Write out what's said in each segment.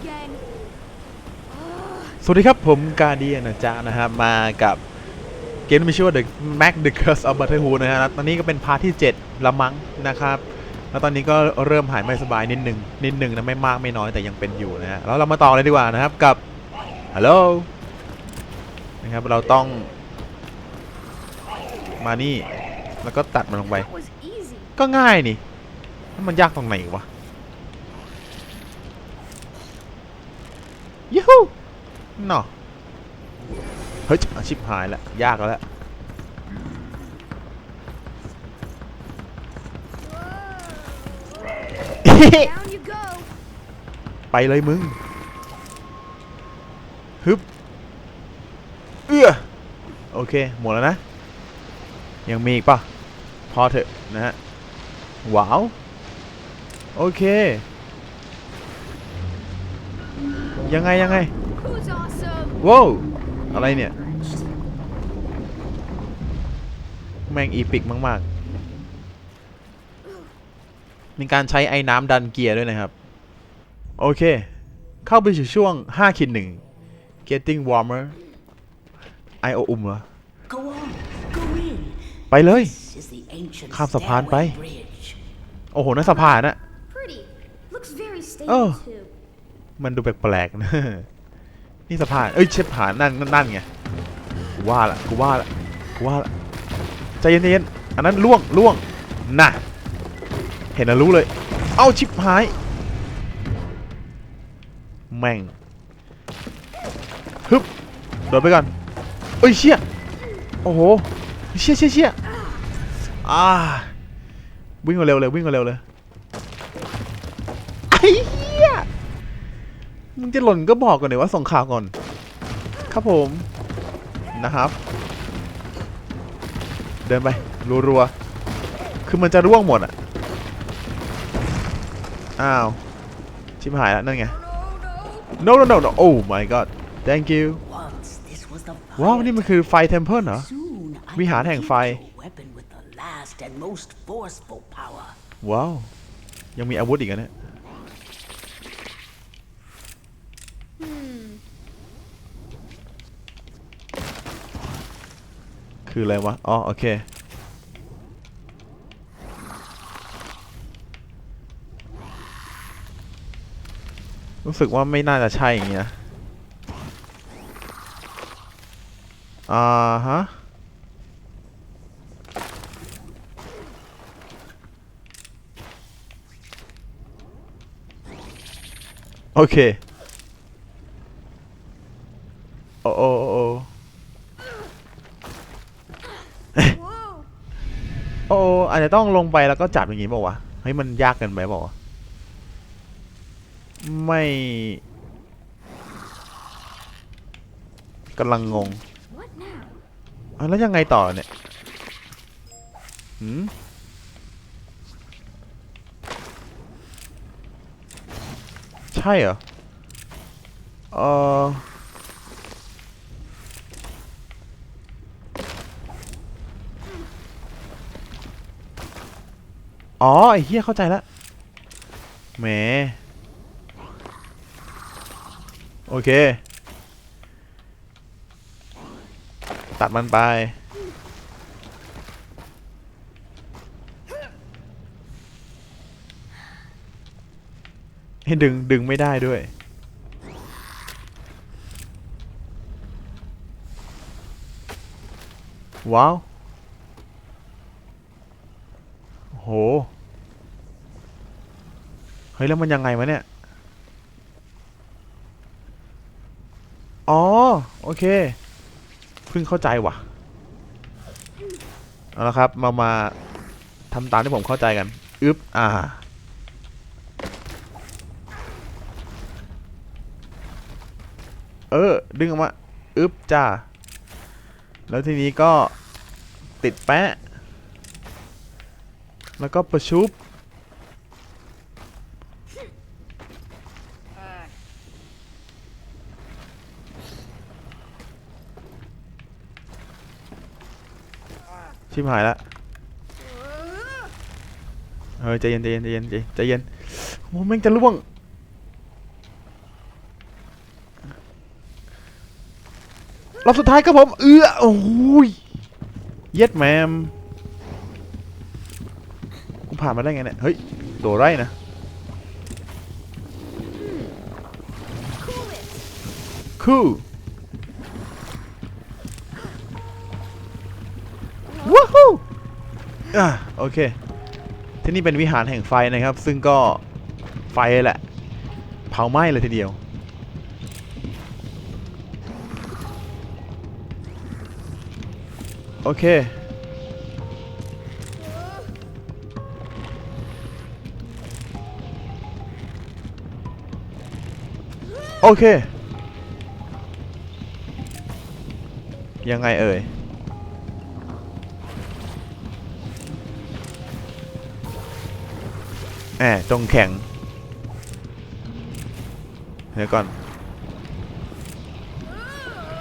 again. สวัสดีครับผมกาเดียนะจ๊ะนะครับมากับเกมที่มีชื่อว่า The Mac The Curse of Butterhood นะฮะแล้วตอนนี้ก็เป็นพาร์ทที่ 7 ละมั้งนะครับ แล้วตอนนี้ก็เริ่มหายไม่สบายนิดหนึ่งนิดหนึ่งนะไม่มากไม่น้อยแต่ยังเป็นอยู่นะฮะแล้วเรามาต่อเลยดีกว่านะครับกับฮัลโหลนะครับเราต้องมานี่แล้วก็ตัดมันลงไป That was easy. ก็ง่ายนี่แล้วมันยากตรงไหนวะ ยูฮูน่อเฮ้ยอาชิบหายแล้วยากแล้วไปเลยมึง ฮึบ เอื้อ โอเค หมดแล้วนะ ยังมีอีกป่ะ พอเถอะนะฮะ ว้าว โอเค ยังไงยังไง Who's awesome? ว้าวอะไรเนี่ย แม่งอีปิกมาก ๆ มีการใช้ไอ้น้ำดันเกียร์ด้วยนะครับ โอเค เข้าไปสู่ช่วง5คิด1 getting warmer ไอโออุ่มเหรอ Go on, go in. ไปเลย This is the ancient ข้ามสะพานไป stairway bridge. โอ้โหนั่นสะพานนะ Pretty. Looks very stable Oh. too. มันดูแปลกๆนะนี่สะพาน เอ้ยเชฟผานนั่นนั่นไง กูว่าละกูว่าละกูว่าละใจเย็นๆ อันนั้นล่วงล่วงน่ะ เห็นแล้วรู้เลย เอ้าชิบหาย แม่ง ฮึบโดดไปก่อนเอ้ยเชี่ย โอ้โห เชี่ยเชี่ยเชี่ยอ่าวิ่งเร็วเลยวิ่งเร็วเลยไอ้เหี้ย มึงจะหล่นก็บอกก่อนเลยว่าส่งข่าวก่อน ครับผมนะครับ เดินไปรัวๆคือมันจะร่วงหมดอะอ้าวชิบหายแล้วนั่นไง no no no no oh my god thank you ว้าวนี่มันคือไฟเทมเพ e เหรอวิหารแห่งไฟว้าวยังมีอาวุธอีกอะเนี่ย คืออะไรวะ อ๋อ โอเค รู้สึกว่าไม่น่าจะใช่อย่างนี้นะ อ่าฮะ โอเค โอ้โอ้โอ้ Whoa. โอ้อา จจะต้องลงไปแล้วก็จับอย่างงี้เปล่าวะเฮ้ยมันยากเกินไปเปล่าไม่กำลังงงแล้วยังไงต่อเนี่ยหืมใช่เหรอเออ อ๋อไอ้เหี้ยเข้าใจแล้วแหมโอเค ตัดมันไป ให้ดึงดึงไม่ได้ด้วย ว้าว โห เฮ้ยแล้วมันยังไงวะเนี่ย อ๋อ โอเค เพิ่งเข้าใจว่ะ เอาละครับ มามาทำตามที่ผมเข้าใจกัน อึ๊บ อ่า เออ ดึงออกมา อึ๊บ จ้า แล้วทีนี้ก็ติดแปะ แล้วก็ประชุบ ชิบหายละเฮ้ยใจเย็นใจเย็นใจเย็นใจเย็นโอ้แม่งจะล่วงรอบสุดท้ายครับผม เอื้อโอ้ยเย็ดแมมกูผ่านมาได้ไงเนี่ย เฮ้ย โดดไร่นะคู่ อะโอเค ที่นี่เป็นวิหารแห่งไฟนะครับ ซึ่งก็ไฟแหละ เผาไหม้เลยทีเดียว โอเค โอเค ยังไงเอ่ย แหมตรงแข็งเดี๋ยวก่อน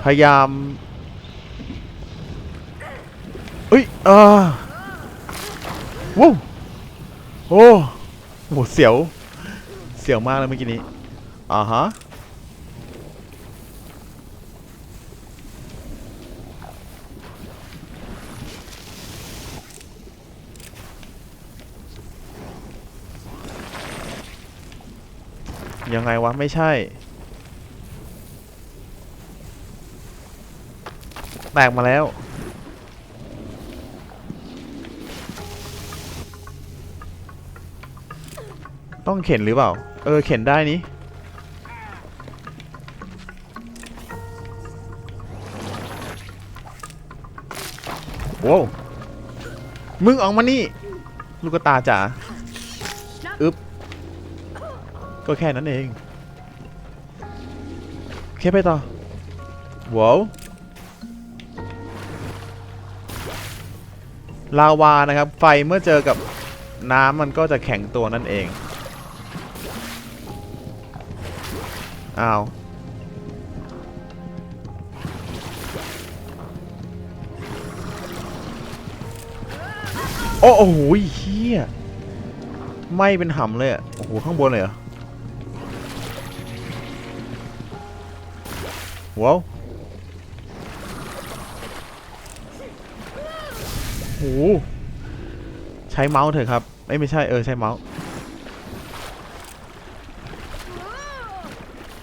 พยายามเอ้ยอ่าว้าวโอ้โหเสียว เสียวมากเลยเมื่อกี้นี้อ่าฮะ ยังไงวะ ไม่ใช่ แตกมาแล้ว ต้องเข็นหรือเปล่า เออ เข็นได้นี่โว้วมึงออกมานี่ ลูกตาจ๋า ก็แค่นั้นเองโอเคไปต่อว้าวลาวานะครับ ไฟเมื่อเจอกับน้ำมันก็จะแข็งตัวนั่นเอง อ้าว โอ้โหเฮียไหม่เป็นหำเลยอะโอ้โห ข้างบนเลยเหรอ ว้าวโหใช้เมาส์เถอะครับเอ้ยไม่ใช่เออใช้เมาส์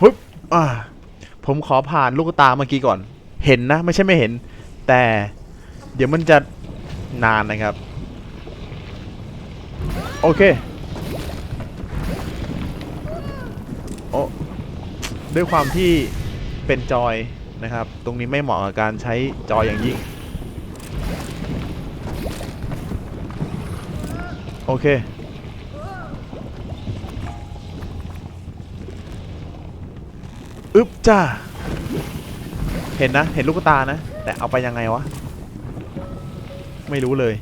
ฮึบอ่าผมขอผ่านลูกตาเมื่อกี้ก่อน เห็นนะ ไม่ใช่ไม่เห็น แต่เดี๋ยวมันจะนานนะครับ โอเคโอ้ด้วยความที่ เป็นจอยนะครับ ตรงนี้ไม่เหมาะกับการใช้จอยอย่างยิ่ง โอเค อึ๊บจ้า เห็นนะ เห็นลูกตานะ แต่เอาไปยังไงวะ ไม่รู้เลย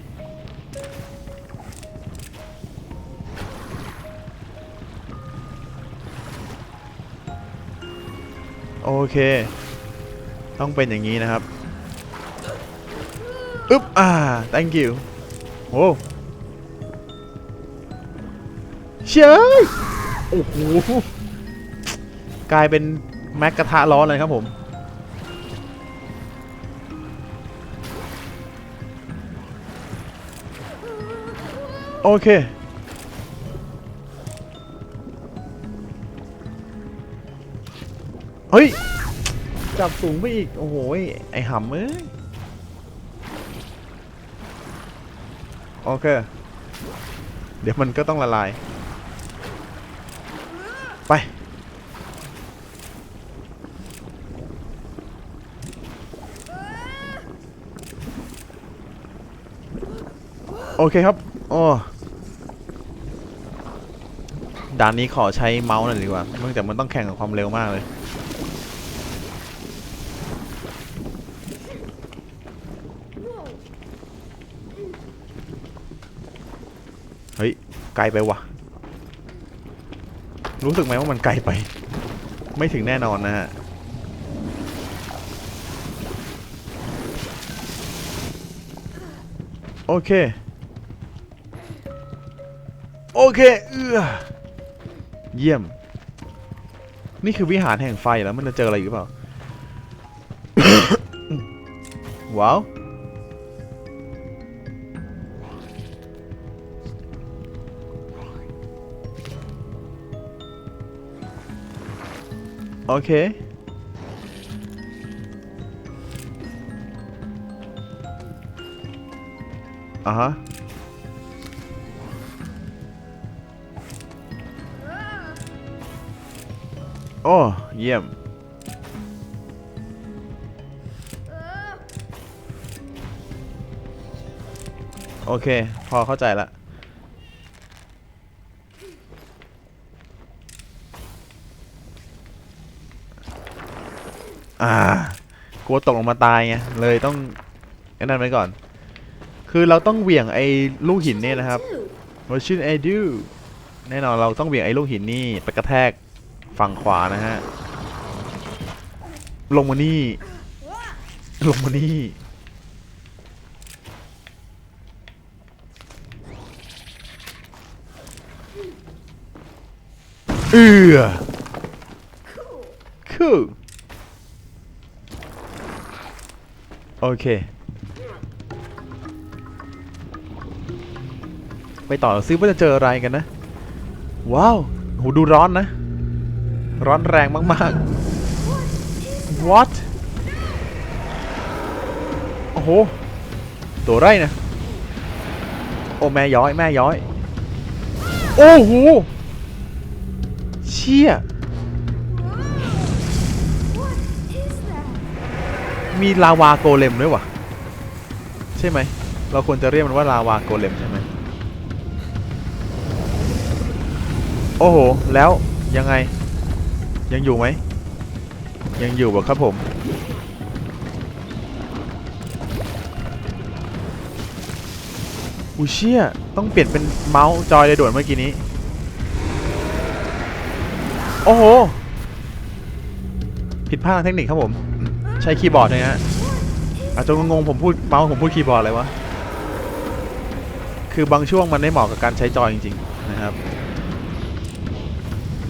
เค ต้องเป็นอย่างนี้นะครับอึ๊บอ่า thank you โอ้เชยโอ้โหกลายเป็นแม็กกระทะร้อนเลยครับผมโอเค เฮ้ยับสูงไปอีก โอ้โหไอหำเอ้ยโอเค เดี๋ยวมันก็ต้องละลาย ไป โอเคครับโอ้ด่านนี้ขอใช้เมาส์หน่อยดีกว่า เนื่องจากมันต้องแข่งกับความเร็วมากเลย Whoa. เฮ้ย ไกลไปวะรู้สึกไหมว่ามันไกลไป ไม่ถึงแน่นอนนะฮะโอเค โอเคเอือเยี่ยม นี่คือวิหารแห่งไฟแล้วมันจะเจออะไรอีกหรือเปล่า ว้าว โอเค อ่าฮะ โอ้ เยี่ยม โอเค พอเข้าใจละ อ่า กลัวตกลงมาตายไงเลยต้องไอ้นั่นไว้ก่อน คือเราต้องเหวี่ยงไอ้ลูกหินเนี่ยนะครับ Two. What should I do แน่นอนเราต้องเหวี่ยงไอ้ลูกหินนี่ไปกระแทกฝั่งขวานะฮะลงมานี่ลงมานี่เอือ cool โอเค ไปต่อซิว่าจะเจออะไรกันนะ ว้าวโหดูร้อนนะ ร้อนแรงมากๆ what โอ้โห ตัวไรนะ โอ้แม่ย้อย แม่ย้อย โอ้โห เชี่ย มีลาวาโกเลมด้วยวะใช่ไหม เราควรจะเรียกมันว่าลาวาโกเลมใช่ไหมโอ้โห แล้วยังไง ยังอยู่ไหม ยังอยู่บ่ครับผมอูเชี่ย ต้องเปลี่ยนเป็นเมาส์จอยเลยด่วนเมื่อกี้นี้ โอ้โห ผิดพลาดทางเทคนิคครับผม ใช้คีย์บอร์ดนะฮะอาจจะงงผมพูดเมาส์ผมพูดคีย์บอร์ดอะไรวะ คือบางช่วงมันไม่เหมาะกับการใช้จอยจริงๆนะครับ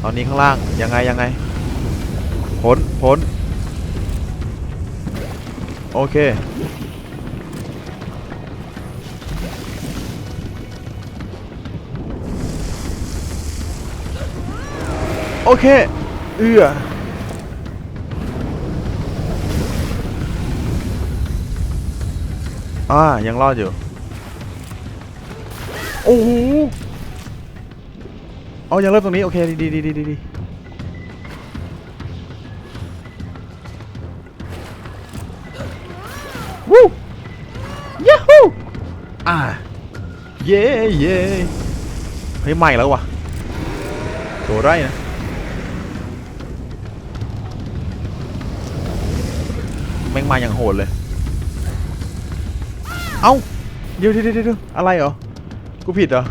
ตอนนี้ข้างล่างยังไงยังไงพ้นพ้นโอเค โอเค เอือ อ่ายังรอดอยู่ โอ้โหเอายังเริ่มตรงนี้ โอเคดีดีดีดีดีดีวู้ยูฮูอ่า เย่เย่เฮ้ยใหม่แล้ววะตัวไรนะแม่งมาอย่างโหดเลย เอ้าเดี๋ยวเดี๋ยวเดี๋ยวอะไรเหรอ กูผิดเหรอ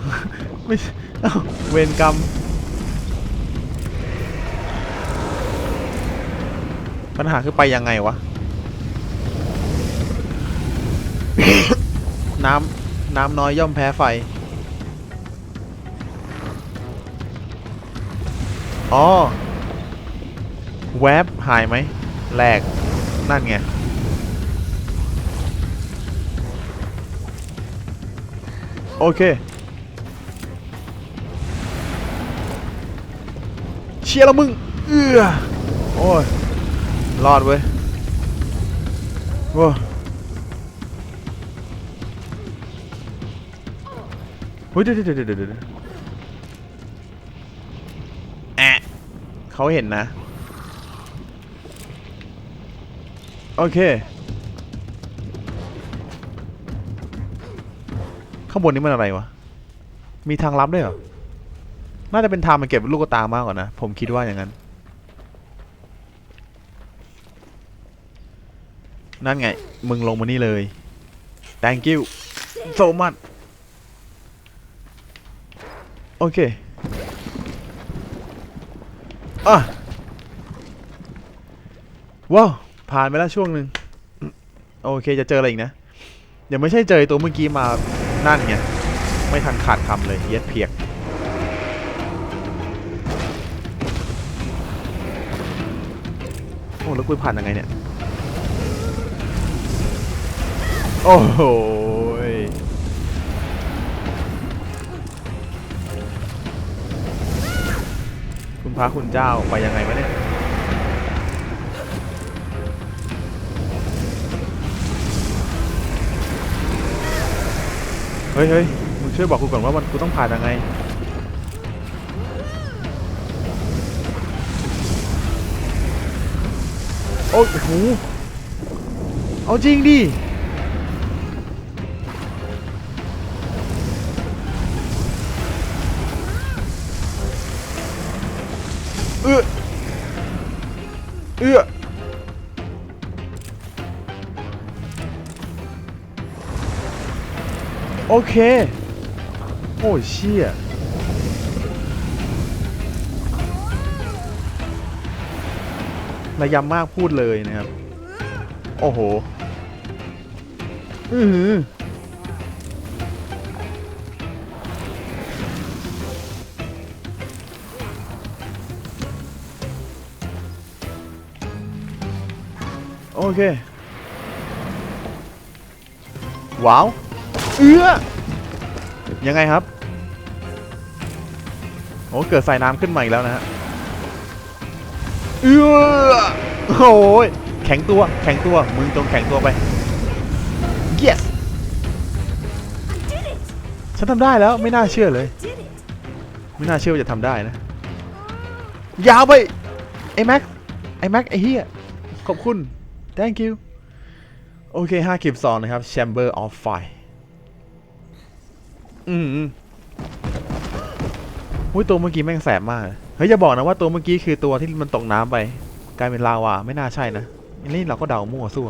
ไม่เอ้าเวรกรรม ปัญหาคือไปยังไงวะ น้ำน้ำน้อยย่อมแพ้ไฟ อ๋อ แวบหายไหมแหลกนั่นไง โอเค เชียร์ล้วมึง เอื้อโอ้ย รอดเว้ยว้ยเฮ้ยเดี๋ยวเดี๋ยวเดี๋ยวเดี๋ยวแอะเขาเห็นนะ โอเค ข้างบนนี้มันอะไรวะ มีทางลับด้วยเหรอ น่าจะเป็นทางมันเก็บลูกตามากกว่านะ ผมคิดว่าอย่างนั้น นั่นไง มึงลงมานี่เลย thank you so much โอเคอะว้าว ผ่านไปแล้วช่วงหนึ่งโอเคจะเจออะไรอีกนะ ยังไม่ใช่เจอตัวเมื่อกี้มา นั่นไงไม่ทันขาดคำเลยเย็ดเพียกโอ้แล้วกูผ่านยังไงเนี่ย โอ้โหคุณพระคุณเจ้าไปยังไงวะเนี่ย เฮ้ยเฮ้ยมึงช่วยบอกกูก่อนว่ามันกูต้องผ่านยังไง โอ้โหเอาจริงดิ โอเค โอ้ยเชี่ยระยำมากพูดเลยนะครับ โอ้โห อือหือโอเค ว้าว เอื้อยังไงครับ โอ้เกิดใส่น้ำขึ้นมาอีกแล้วนะฮะเอื้อโอ้ยแข็งตัว แข็งตัว มึงจงแข็งตัวไป yes ฉันทำได้แล้วไม่น่าเชื่อเลย ไม่น่าเชื่อว่าจะทำได้นะ ยาวไปไอ้แม็กไอ้แม็กไอ้เฮียขอบคุณ thank you โอเคห้าคลิปสองนะครับ chamber of fire อืมอุ้ยตัวเมื่อกี้แม่งแสบมาก เฮ้ยอย่าบอกนะว่าตัวเมื่อกี้คือตัวที่มันตกน้ำไป กลายเป็นลาวาไม่น่าใช่นะอันนี้เราก็เดามั่วซั่ว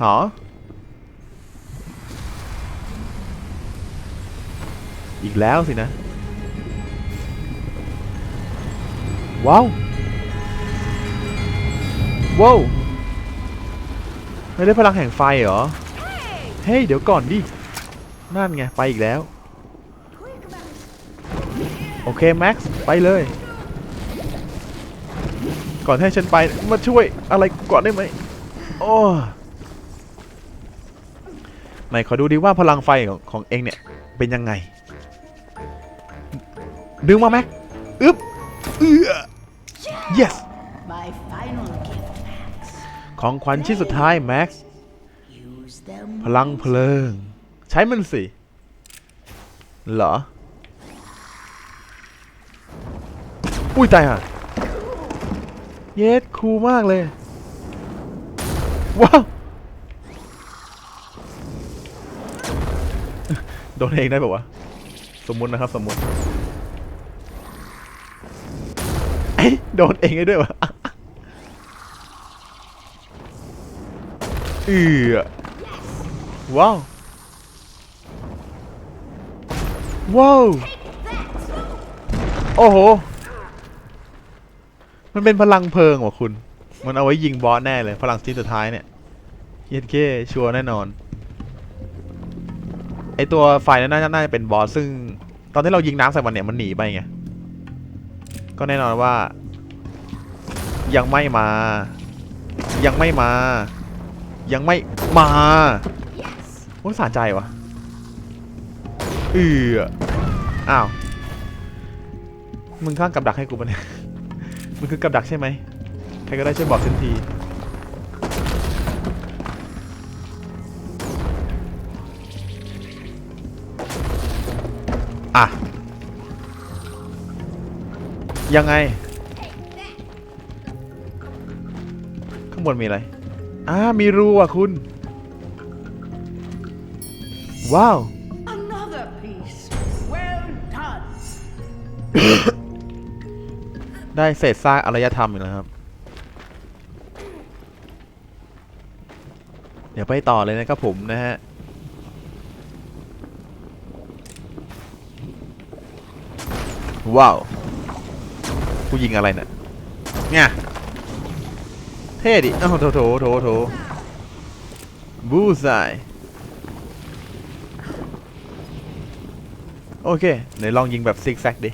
หรออีกแล้วสินะ ว้าวว้าวไม่ได้พลังแห่งไฟเหรอ เฮ้ย เดี๋ยวก่อนดิ นั่นไง ไปอีกแล้ว Quick, Max! โอเค แม็กซ์ ไปเลย ก่อนให้ฉันไป มาช่วยอะไรก่อนได้ไหม โอ้ไหนขอดูดิว่าพลังไฟของของเองเนี่ย เป็นยังไง ดึงมาแม็กอึ๊บเอื้อ yes My final gift, Max. ของขวัญชิ้นสุดท้ายแม็กซ์ Use them. พลังเพลิง ใช้มันสิ เหรอ อุ้ยตายห่ะเยสคูลมากเลย ว้าว โดนเองได้ป่าวะ สมมุตินะครับสมมุติเอ้ยโดนเองได้ด้วยวะเอือว้าว ว้าว โอ้โห มันเป็นพลังเพลิงว่ะคุณ มันเอาไว้ยิงบอสแน่เลย พลังชิ้นสุดท้ายเนี่ยเย็ดเก้ชัวร์แน่นอน ไอตัวไฟนั้นน่าจะน่าจะเป็นบอสซึ่ง ตอนที่เรายิงน้ำใส่มันเนี่ยมันหนีไปไง ก็แน่นอนว่า ยังไม่มา ยังไม่มา ยังไม่มาโอ้สะใจวะ เอืออ้าว มึงข้างกับดักให้กูปะเนี่ย มึงคือกับดักใช่ไหมใครก็ได้ช่วยบอกฉันที อะ ยังไง ข้างบนมีอะไร อ่า มีรูอะคุณ ว้าว ได้เศษซากอารยธรรมอีกแล้วครับ เดี๋ยวไปต่อเลยนะครับผมนะฮะ ว้าวกูยิงอะไรเนี่ยเนี่ยเท่ดิอ้าวโถโถโถโถบูซายโอเคไหนลองยิงแบบซิกแซกดิ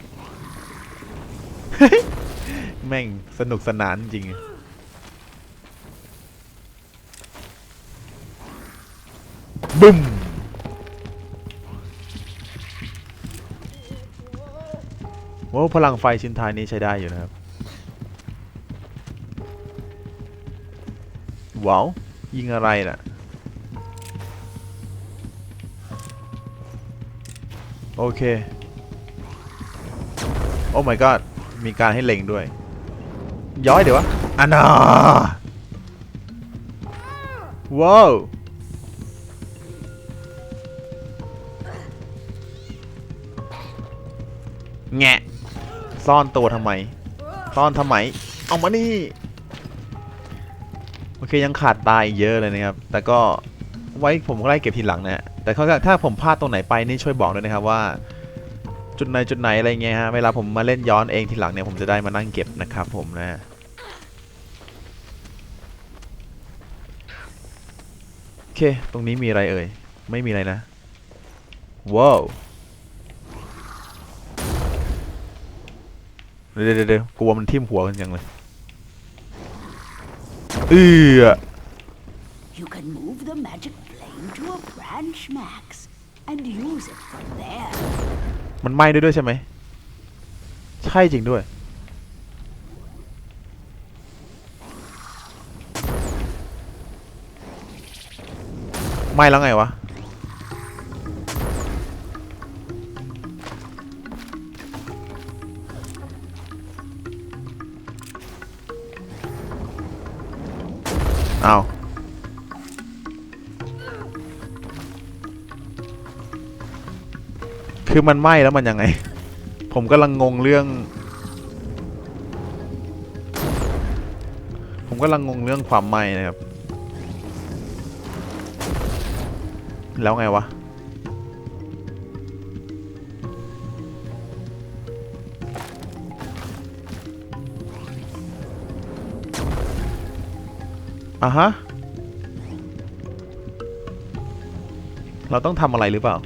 แม่งสนุกสนานจริงบึ้มโอ้พลังไฟชิ้นท้ายนี้ใช้ได้อยู่นะครับ ว้าว ยิงอะไรน่ะ โอเค โอ้ my god มีการให้เล็งด้วย ย้อยเดี๋ยววะอันน่าว้าวแงะซ่อนตัวทำไม ซ่อนทำไม เอามานี่ โอเคยังขาดตายอีกเยอะเลยนะครับ แต่ก็ไว้ผมก็ไล่เก็บทีหลังนะฮะแต่เขาถ้าผมพลาดตรงไหนไปนี่ช่วยบอกด้วยนะครับว่า จุดไหนจุดไหนอะไรเงี้ยฮะเวลาผมมาเล่นย้อนเองทีหลังเนี่ยผมจะได้มานั่งเก็บนะครับผมนะโอเค ตรงนี้มีอะไรเอ่ย ไม่มีอะไรนะว้าวเดี๋ยวเดี๋ยวกลัวมันทิ่มหัวกันจังเลยเอือ You can move the magic flame to a branch, Max, and use it from there. มันไหม้ด้วยด้วยใช่ไหม ใช่จริงด้วย ไหม้แล้วไงวะเอาว คือมันไหม้แล้วมันยังไง ผมกำลังงงเรื่อง ผมกำลังงงเรื่องความไหม้นะครับ แล้วไงวะอะฮะ เราต้องทำอะไรหรือเปล่า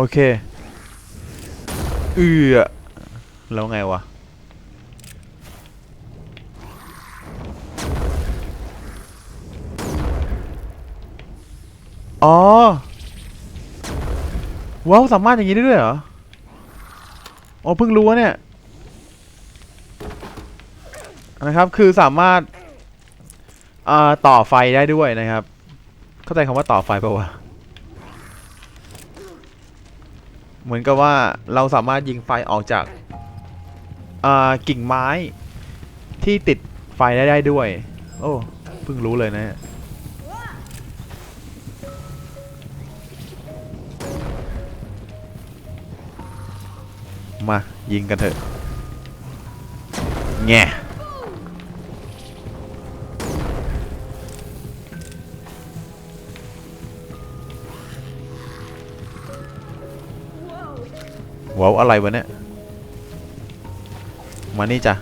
โอเคเอือแล้วไงวะอ๋อว้าวสามารถอย่างนี้ได้ด้วยเหรออ๋อเพิ่งรู้วะเนี่ยนะครับคือสามารถต่อไฟได้ด้วยนะครับ เข้าใจคำว่าต่อไฟปะวะ เหมือนกับว่าเราสามารถยิงไฟออกจากอ่ากิ่งไม้ที่ติดไฟได้ได้ด้วย โอ้เพิ่งรู้เลยนะมายิงกันเถอะแง่ ว้าวอะไรวะเนี่ย มานี่จ้ะ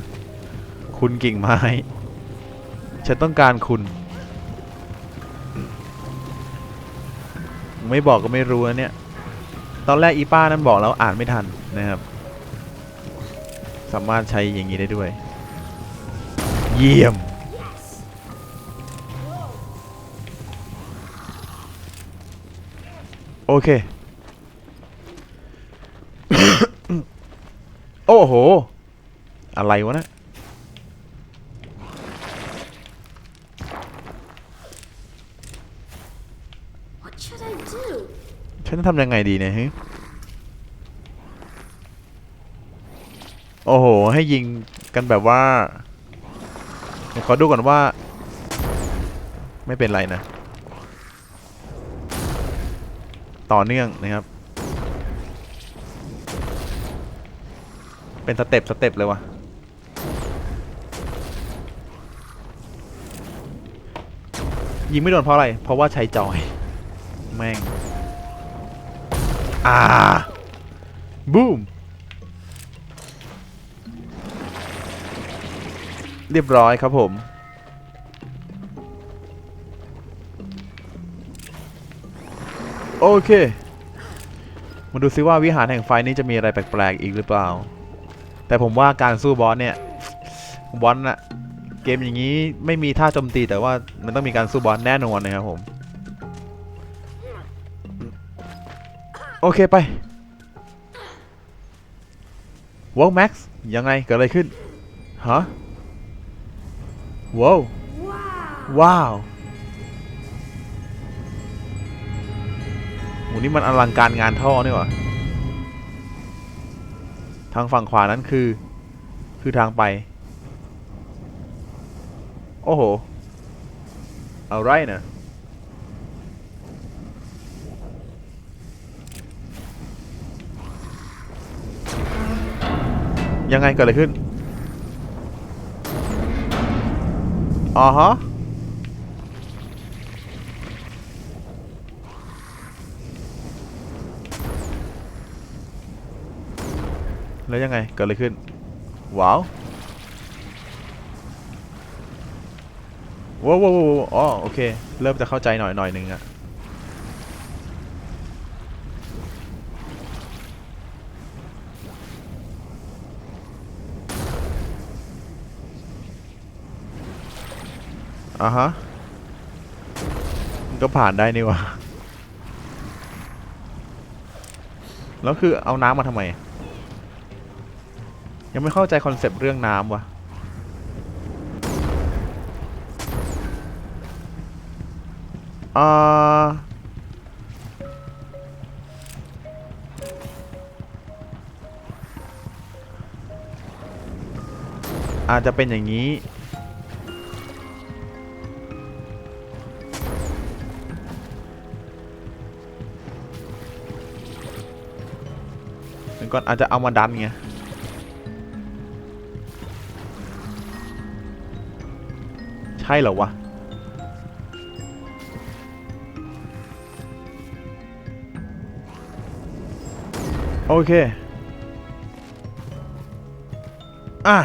คุณกิ่งไม้ ฉันต้องการคุณ ไม่บอกก็ไม่รู้นะเนี่ย ตอนแรกอีป้านั้นบอกแล้วอ่านไม่ทันนะครับ สามารถใช้อย่างนี้ได้ด้วย เยี่ยมโอเค โอ้โห อะไรวะเนะ What should I do? ฉันจะทำยังไงดีเนี่ยฮึโอ้โห ให้ยิงกันแบบว่าเดี๋ยวขอดูก่อนว่า ไม่เป็นไรนะ ต่อเนื่องนะครับ เป็นสเต็ปสเต็ปเลยวะยิงไม่โดนเพราะอะไร เพราะว่าใช้จอย แม่ง อ่า บูม เรียบร้อยครับผม โอเค มาดูซิว่าวิหารแห่งไฟนี้จะมีอะไรแปลกๆอีกหรือเปล่า แต่ผมว่าการสู้บอสเนี่ยบอสนะเกมอย่างนี้ไม่มีท่าโจมตีแต่ว่ามันต้องมีการสู้บอสแน่นอนนะครับผมโอเคไปว้าวแม็กซ์ยังไงเกิดอะไรขึ้นฮะว้าวว้าวโหนี่มันอลังการงานท่อนี่หว่า ทางฝั่งขวานั้นคือ คือทางไป โอ้โห เอาไรนะยังไงเกิดอะไรขึ้นอ๋อฮะ แล้วยังไง เกิดอะไรขึ้น ว้าวว้าวว้าวอ๋อโอเค เริ่มจะเข้าใจหน่อยหน่อยหนึ่งอะอะฮะ มันก็ผ่านได้นี่วะแล้วคือเอาน้ำมาทำไม ยังไม่เข้าใจคอนเซปต์เรื่องน้ำวะอ่าอาจจะเป็นอย่างนี้มันก็อาจจะเอามาดันไง ช่เหรอวะ โอเค อะ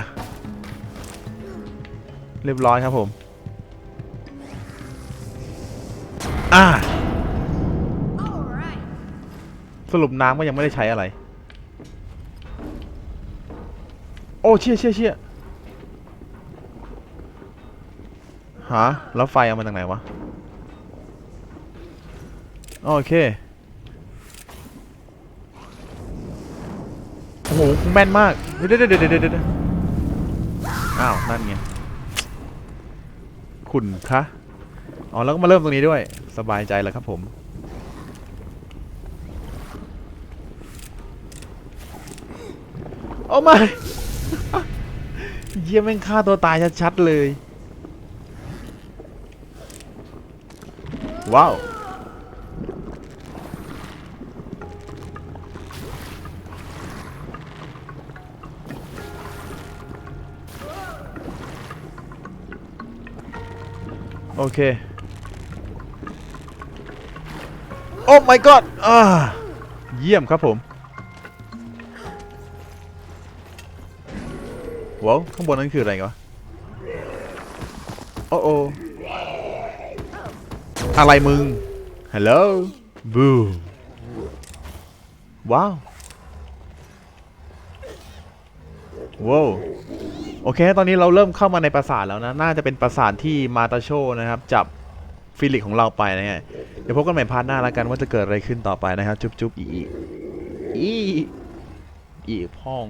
เรียบร้อยครับผม อะ สรุปน้ำก็ยังไม่ได้ใช้อะไร โอ้เชี่ยเชี่ยเชี่ย ฮะ แล้วไฟเอามาจากไหนวะ โอเค โอ้โหแม่นมาก เดี๋ยวเดี๋ยวเดี๋ยวเดี๋ยวเดี๋ยวอ้าว นั่นไงขุนคะ อ๋อ แล้วก็มาเริ่มตรงนี้ด้วย สบายใจแล้วครับผม โอ้ไม่เยี่ยมแม่งฆ่าตัวตายชัดๆเลย ว้าวโอเค โอ้ my god อ่าเยี่ยมครับผมว้าวข้างบนนั้นคืออะไรกันวะ โอ้โอ อะไรมึง ฮัลโหล บูว้าวว้าวโอเค ตอนนี้เราเริ่มเข้ามาในปราสาทแล้วนะ น่าจะเป็นปราสาทที่มาตาโชนะครับ จับฟิลิกของเราไปนะฮะ เดี๋ยวพบกันใหม่พาร์ทหน้าแล้วกันว่าจะเกิดอะไรขึ้นต่อไปนะครับ จุ๊บจุ๊บอีอีอีอีพ่อง